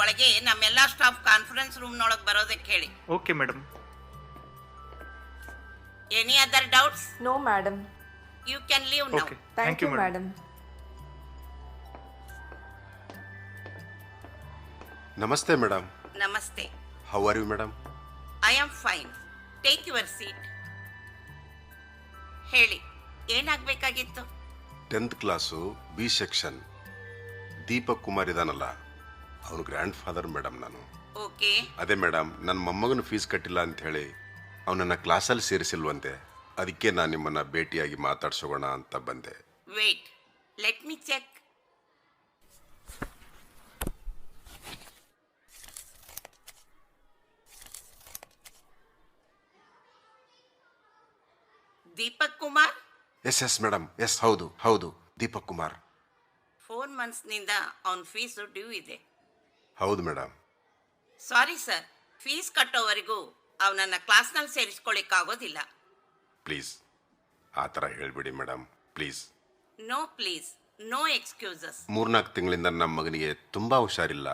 ಒಳಗೆ ನಮ್ಮೆಲ್ಲಾ staff conference ರೂಮ್ನೊಳಗೆ ಬರೋದಕ್ಕೆ ಹೇಳಿ. Okay madam any other doubts no madam you can leave now okay thank you madam ನಮಸ್ತೆ madam ನಮಸ್ತೆ how are you madam I am fine take your seat ಹೇಳಿ ಏನಾಗಬೇಕಾಗಿತ್ತು? Tenth class B section Deepak Kumar ಇದಾನಲ್ಲ. ಅವನು grand father madam ನಾನು. Okay ಅದೇ madam ನನ್ನ ಮೊಮ್ಮಗನ fees ಕಟ್ಟಿಲ್ಲ ಅಂತ ಹೇಳಿ ಅವನನ್ನ ಕ್ಲಾಸಲ್ಲಿ ಸೇರಿಸಿಲ್ವಂತೆ. ಅದಕ್ಕೆ ನಾನು ನಿಮ್ಮನ್ನ ಭೇಟಿಯಾಗಿ ಮಾತಾಡ್ಸೋಣ ಅಂತ ಬಂದೆ. Wait let me check Deepak Kumar? Yes yes madam yes ಹೌದು ಹೌದು ದೀಪಕ್ ಕುಮಾರ್. ಫೋರ್ ಮಂತ್ಸ್ನಿಂದ ಅವನ ಫೀಸ್ ಡ್ಯೂ ಇದೆ. ಹೌದು ಮೇಡಮ್. ಸಾರಿ ಸರ್ ಫೀಸ್ ಕಟ್ಟೋವರೆಗೂ ಅವನನ್ನ ಕ್ಲಾಸ್ನಲ್ಲಿ ಸೇರಿಸ್ಕೊಳ್ಳಿಕ್ಕಾಗೋದಿಲ್ಲ ಪ್ಲೀಸ್ ಆ ಥರ ಹೇಳ್ಬಿಡಿ madam please. No please no excuses. ಮೂರ್ನಾಲ್ಕು ತಿಂಗಳಿಂದ ನಮ್ಮ ಮಗನಿಗೆ ತುಂಬ ಹುಷಾರಿಲ್ಲ.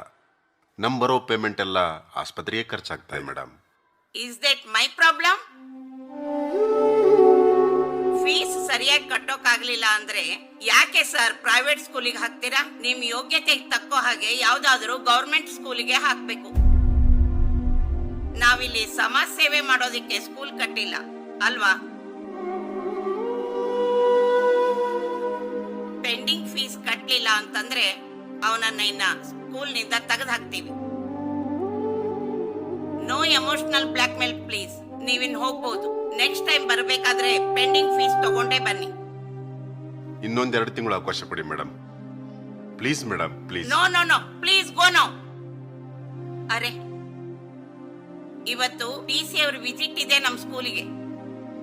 ನಮ್ಮ ಬರೋ ಪೇಮೆಂಟ್ ಎಲ್ಲ ಆಸ್ಪತ್ರೆಗೆ ಖರ್ಚಾಗ್ತಾ ಇದೆ madam. Is that my problem fees ಸರಿಯಾಗಿ ಕಟ್ಟೋಕಾಗ್ಲಿಲ್ಲ ಅಂದ್ರೆ ಯಾಕೆ ಸರ್ ಪ್ರೈವೇಟ್ ಸ್ಕೂಲಿಗೆ ಹಾಕ್ತೀರಾ? ನಿಮ್ ಯೋಗ್ಯತೆಗೆ ತಕ್ಕೋ ಹಾಗೆ ಯಾವ್ದಾದ್ರು ಗೌರ್ಮೆಂಟ್ ಸ್ಕೂಲಿಗೆ ಹಾಕ್ಬೇಕು. ನಾವಿಲ್ಲಿ ಸಮಾಜ ಸೇವೆ ಮಾಡೋದಿಕ್ಕೆ ಸ್ಕೂಲ್ ಕಟ್ಟಿಲ್ಲ, ಅಲ್ವಾ? ಪೆಂಡಿಂಗ್ ಫೀಸ್ ಕಟ್ಟಲಿಲ್ಲ ಅಂತಂದ್ರೆ ಅವನನ್ನ ಇನ್ನ ಸ್ಕೂಲ್ನಿಂದ ತೆಗೆದು ಹಾಕ್ತೀವಿ. No emotional blackmail please ನೀವಿನ್ ಹೋಗ್ಬೋದು. ನೆಕ್ಸ್ಟ್ ಟೈಮ್ ಬರಬೇಕಾದ್ರೆ ಪೆಂಡಿಂಗ್ ಫೀಸ್ ತಗೊಂಡೇ ಬನ್ನಿ. ಇನ್ನೊಂದೆರಡು ತಿಂಗಳು ಅವಕಾಶ ಕೊಡಿ madam please madam please no no no please go no ಅರೆ ಇವತ್ತು ಡಿ ಸಿ ಅವ್ರ ವಿಸಿಟ್ ಇದೆ ನಮ್ ಸ್ಕೂಲಿಗೆ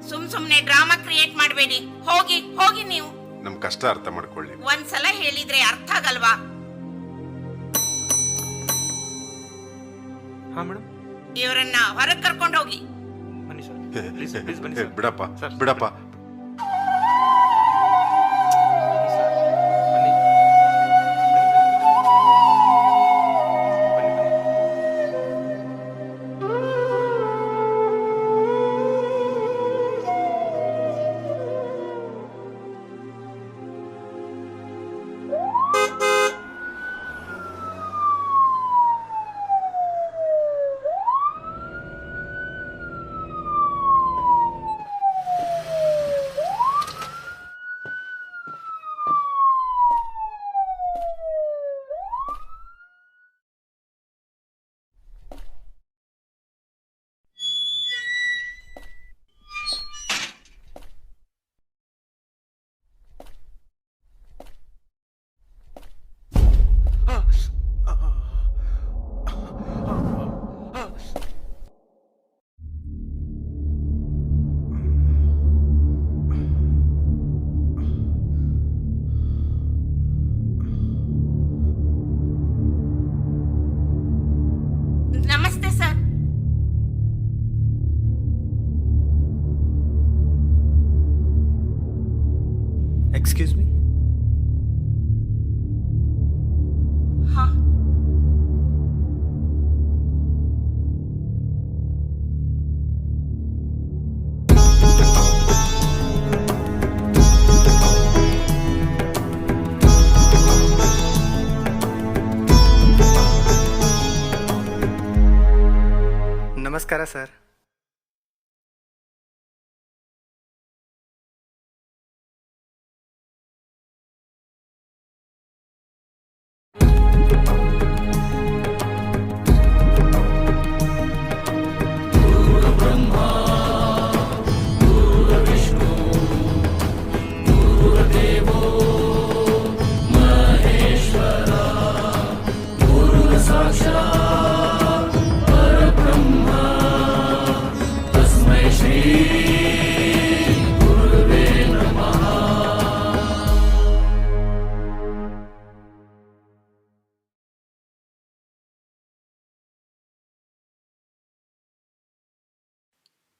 ಸುಮ್ ಸುಮ್ನೆ ಡ್ರಾಮಾ ಕ್ರಿಯೇಟ್ ಮಾಡಬೇಡಿ. ಹೋಗಿ ಹೋಗಿ ನೀವು. ನಮ್ಮ ಕಷ್ಟ ಅರ್ಥ ಮಾಡ್ಕೊಳ್ಳಿ. ಒಂದ್ಸಲ ಹೇಳಿದ್ರೆ ಅರ್ಥ ಆಗಲ್ವಾ? ಹಾಂ ಮೇಡಮ್ ಇವರನ್ನ ಹೊರಗೆ ಕರ್ಕೊಂಡು ಹೋಗಿ. ಬನ್ನಿ ಸರ್ ಪ್ಲೀಸ್ ಪ್ಲೀಸ್ ಬನ್ನಿ ಸರ್. ಬಿಡಪ್ಪ ಬಿಡಪ್ಪ. ಎಕ್ಸ್ಕ್ಯೂಸ್ ಮೀ ಹಾ ನಮಸ್ಕಾರ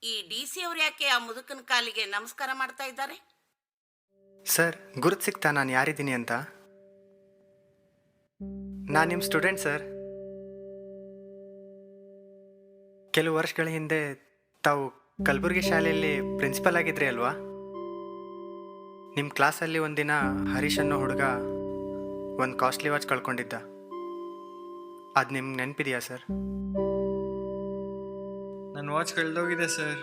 ಈ ಡಿ ಸಿ ಅವ್ರು ಯಾಕೆ ಆ ಮುದುಕನ ಕಾಲಿಗೆ ನಮಸ್ಕಾರ ಮಾಡ್ತಾ ಇದ್ದಾರೆ? ಸರ್, ಗುರುತು ಸಿಗ್ತಾ ನಾನು ಯಾರಿದ್ದೀನಿ ಅಂತ? ನಾನು ನಿಮ್ಮ ಸ್ಟೂಡೆಂಟ್, ಸರ್. ಕೆಲವು ವರ್ಷಗಳ ಹಿಂದೆ ತಾವು ಕಲಬುರಗಿ ಶಾಲೆಯಲ್ಲಿ ಪ್ರಿನ್ಸಿಪಲ್ ಆಗಿದ್ರಿ ಅಲ್ವಾ? ನಿಮ್ಮ ಕ್ಲಾಸಲ್ಲಿ ಒಂದಿನ ಹರೀಶ್ ಅನ್ನೋ ಹುಡುಗ ಒಂದು ಕಾಸ್ಟ್ಲಿ ವಾಚ್ ಕಳ್ಕೊಂಡಿದ್ದ. ಅದು ನಿಮ್ಗೆ ನೆನಪಿದೆಯಾ, ಸರ್? ನನ್ನ ವಾಚ್ ಕಳೆದೋಗಿದೆ ಸರ್.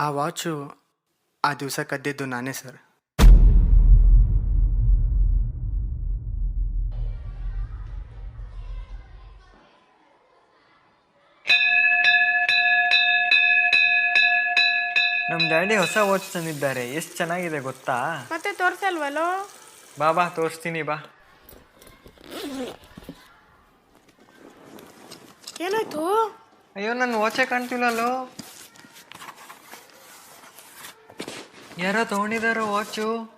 ಆ ವಾಚು ಆ ದಿವಸ ಕದ್ದಿದ್ದು ನಾನೇ ಸರ್. ನಮ್ಮ ಡ್ಯಾಡಿ ಹೊಸ ವಾಚ್ ತಂದಿದ್ದಾರೆ. ಎಷ್ಟು ಚೆನ್ನಾಗಿದೆ ಗೊತ್ತಾ? ಮತ್ತೆ ತೋರ್ಸಲ್ವಲ್ಲೋ? ಬಾ ಬಾ ತೋರಿಸ್ತೀನಿ ಬಾ. ಏನಾಯ್ತು? ಅಯ್ಯೋ ನನ್ನ ವಾಚೇ ಕಾಣ್ತಿಲ್ಲಲ್ಲೋ. ಯಾರೋ ತಗೊಂಡಿದಾರ ವಾಚು?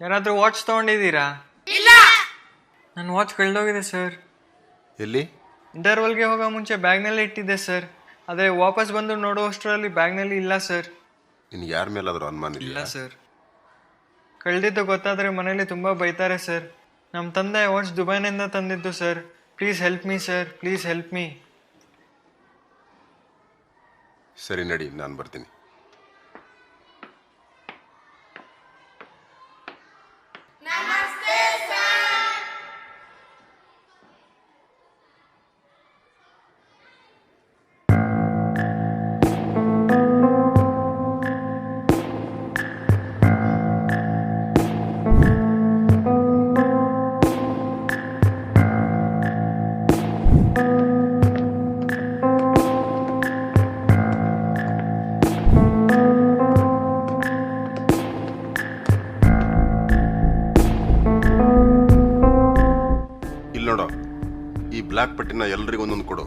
ಯಾರಾದ್ರೂ ವಾಚ್ ತಗೊಂಡಿದ್ದೀರಾ? ನನ್ನ ವಾಚ್ ಕಳೆದೋಗಿದೆ ಸರ್. ಎಲ್ಲಿ? ಇಂಟರ್ವಲ್ಗೆ ಹೋಗೋ ಮುಂಚೆ ಬ್ಯಾಗ್ನಲ್ಲಿ ಇಟ್ಟಿದ್ದೆ ಸರ್. ಆದರೆ ವಾಪಸ್ ಬಂದು ನೋಡುವಷ್ಟರಲ್ಲಿ ಬ್ಯಾಗ್ನಲ್ಲಿ ಇಲ್ಲ ಸರ್. ನಿನ್ಗೆ ಯಾರ ಮೇಲಾದರೂ ಅನುಮಾನ ಇಲ್ಲ ಸರ್. ಕಳೆದಿದ್ದು ಗೊತ್ತಾದರೆ ಮನೇಲಿ ತುಂಬ ಬೈತಾರೆ ಸರ್. ನಮ್ಮ ತಂದೆ ವಾಚ್ ದುಬೈನಿಂದ ತಂದಿದ್ದು sir. Please help me sir please help me ಸರಿ ನಡಿ ನಾನು ಬರ್ತೀನಿ. ಪಟ್ಟಿನ ಎಲ್ರಿಗೂ ಒಂದೊಂದು ಕೊಡು.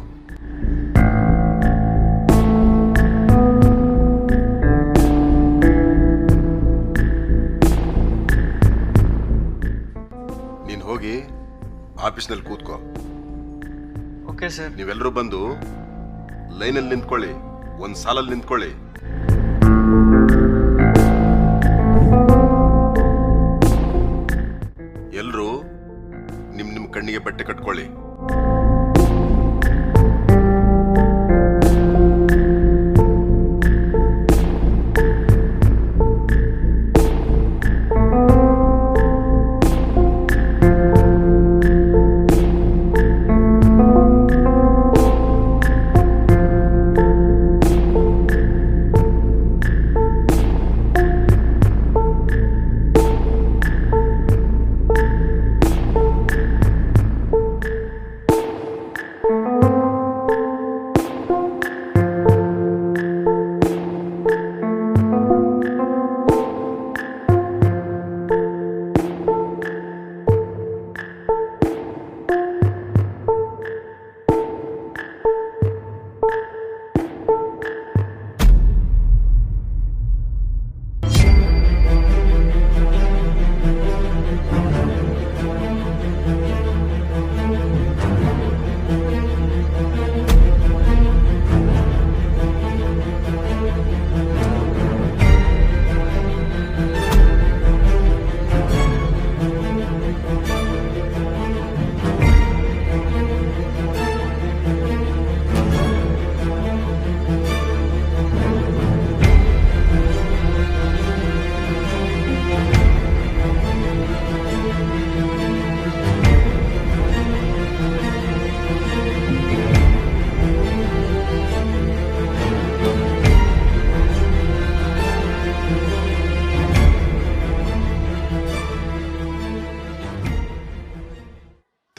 ನೀನು ಹೋಗಿ ಆಫೀಸ್ನಲ್ಲಿ ಕೂತ್ಕೋ. Okay sir. ನೀವೆಲ್ಲರೂ ಬಂದು ಲೈನಲ್ಲಿ ನಿಂತ್ಕೊಳ್ಳಿ ಒಂದು ಸಾಲಲ್ಲಿ ನಿಂತ್ಕೊಳ್ಳಿ. ಎಲ್ಲರೂ ನಿಮ್ ನಿಮ್ಮ ಕಣ್ಣಿಗೆ ಬಟ್ಟೆ ಕಟ್ಕೊಳ್ಳಿ.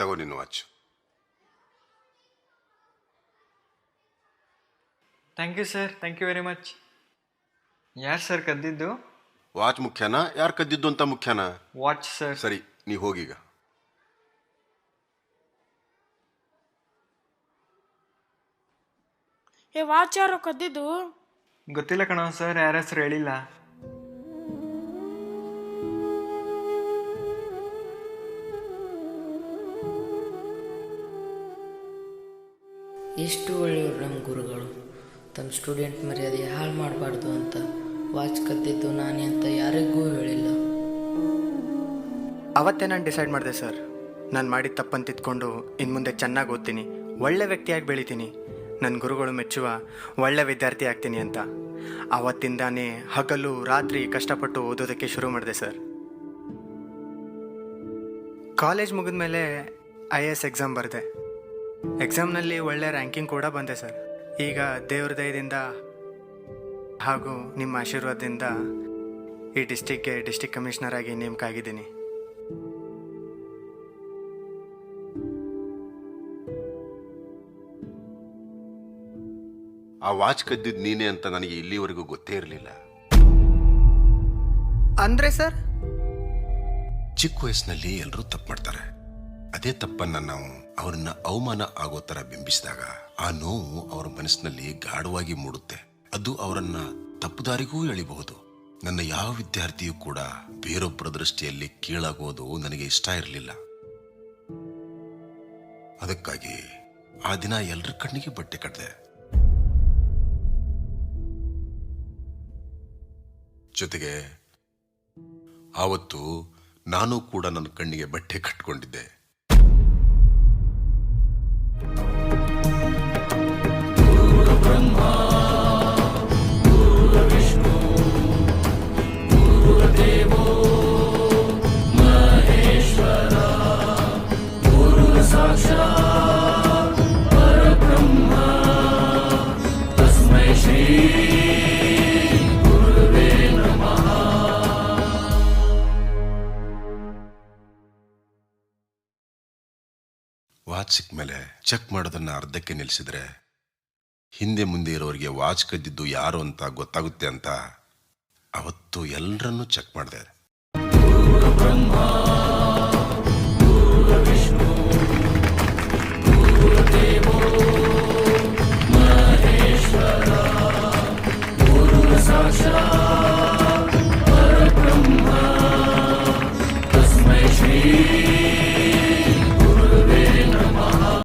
ತಗೋ ನಿನ್ನ watch thank you sir thank you very much ಯಾರು ಸರ್ ಕದ್ದಿದ್ದು? ವಾಚ್ ಮುಖ್ಯನಾ? ಯಾರು ಕದ್ದಿದ್ದು ಅಂತ ಮುಖ್ಯನಾ? ವಾಚ್ ಸರ್ ಸರಿ ನೀ ಹೋಗೀಗ. ಏ ವಾಚ್ ಯಾರೋ ಕದ್ದಿದ್ದು? ಗೊತ್ತಿಲ್ಲ ಕಣ ಸರ್ ಯಾರ ಹೆಸರು ಹೇಳಿಲ್ಲ. ಎಷ್ಟು ಒಳ್ಳೆಯವರು ನಮ್ಮ ಗುರುಗಳು. ತಮ್ಮ ಸ್ಟೂಡೆಂಟ್ ಮರ್ಯಾದೆ ಹಾಳು ಮಾಡಬಾರ್ದು ಅಂತ ವಾಚ್ ಕದ್ದಿದ್ದು ನಾನೇ ಅಂತ ಯಾರಿಗೂ ಹೇಳಿಲ್ಲ. ಅವತ್ತೇ ನಾನು ಡಿಸೈಡ್ ಮಾಡಿದೆ ಸರ್ ನಾನು ಮಾಡಿದ ತಪ್ಪನ್ನು ತಿದ್ಕೊಂಡು ಇನ್ನು ಮುಂದೆ ಚೆನ್ನಾಗಿ ಓದ್ತೀನಿ, ಒಳ್ಳೆ ವ್ಯಕ್ತಿಯಾಗಿ ಬೆಳಿತೀನಿ. ನನ್ನ ಗುರುಗಳು ಮೆಚ್ಚುವ ಒಳ್ಳೆ ವಿದ್ಯಾರ್ಥಿ ಆಗ್ತೀನಿ ಅಂತ. ಆವತ್ತಿಂದಾನೇ ಹಗಲು ರಾತ್ರಿ ಕಷ್ಟಪಟ್ಟು ಓದೋದಕ್ಕೆ ಶುರು ಮಾಡಿದೆ ಸರ್ ಕಾಲೇಜ್ ಮುಗಿದ ಮೇಲೆ ಐ ಎ ಎಸ್ ಎಕ್ಸಾಮ್ ಬರೆದೆ. ಎಕ್ಸಾಮ್ನಲ್ಲಿ ಒಳ್ಳೆ ರ್ಯಾಂಕಿಂಗ್ ಕೂಡ ಬಂದೆ ಸರ್. ಈಗ ದೇವ್ರ ದಯದಿಂದ ಹಾಗೂ ನಿಮ್ಮ ಆಶೀರ್ವಾದದಿಂದ ಈ ಡಿಸ್ಟಿಕ್ಗೆ ಡಿಸ್ಟಿಕ್ ಕಮಿಷನರ್ ಆಗಿ ನೇಮಕ ಆಗಿದ್ದೀನಿ ಆ ವಾಚ್ ಕದ್ದಿದ್ ನೀನೆ ಅಂತ ನನಗೆ ಇಲ್ಲಿವರೆಗೂ ಗೊತ್ತೇ ಇರಲಿಲ್ಲ. ಅಂದ್ರೆ ಸರ್? ಚಿಕ್ಕ ವಯಸ್ಸಿನಲ್ಲಿ ಎಲ್ಲರೂ ತಪ್ಪು ಮಾಡ್ತಾರೆ. ಅದೇ ತಪ್ಪನ್ನ ನಾವು ಅವ್ರನ್ನ ಅವಮಾನ ಆಗೋ ಥರ ಬಿಂಬಿಸಿದಾಗ ಆ ನೋವು ಅವರ ಮನಸ್ಸಿನಲ್ಲಿ ಗಾಢವಾಗಿ ಮೂಡುತ್ತೆ. ಅದು ಅವರನ್ನ ತಪ್ಪುದಾರಿಗೂ ಎಳಿಬಹುದು. ನನ್ನ ಯಾವ ವಿದ್ಯಾರ್ಥಿಯೂ ಕೂಡ ಬೇರೊಬ್ಬರ ದೃಷ್ಟಿಯಲ್ಲಿ ಕೀಳಾಗೋದು ನನಗೆ ಇಷ್ಟ ಇರಲಿಲ್ಲ. ಅದಕ್ಕಾಗಿ ಆ ದಿನ ಎಲ್ಲರ ಕಣ್ಣಿಗೆ ಬಟ್ಟೆ ಕಟ್ಟಿದೆ ಜೊತೆಗೆ ಆವತ್ತು ನಾನು ಕೂಡ ನನ್ನ ಕಣ್ಣಿಗೆ ಬಟ್ಟೆ ಕಟ್ಕೊಂಡಿದ್ದೆ. ವಾಚ್ ಸಿಕ್ಕ ಮೇಲೆ ಚೆಕ್ ಮಾಡೋದನ್ನ ಅರ್ಧಕ್ಕೆ ನಿಲ್ಲಿಸಿದ್ರೆ ಹಿಂದೆ ಮುಂದೆ ಇರೋರಿಗೆ ವಾಚ್ ಕದ್ದಿದ್ದು ಯಾರು ಅಂತ ಗೊತ್ತಾಗುತ್ತೆ ಅಂತ ಅವತ್ತು ಎಲ್ಲರನ್ನೂ ಚೆಕ್ ಮಾಡಿದೆ.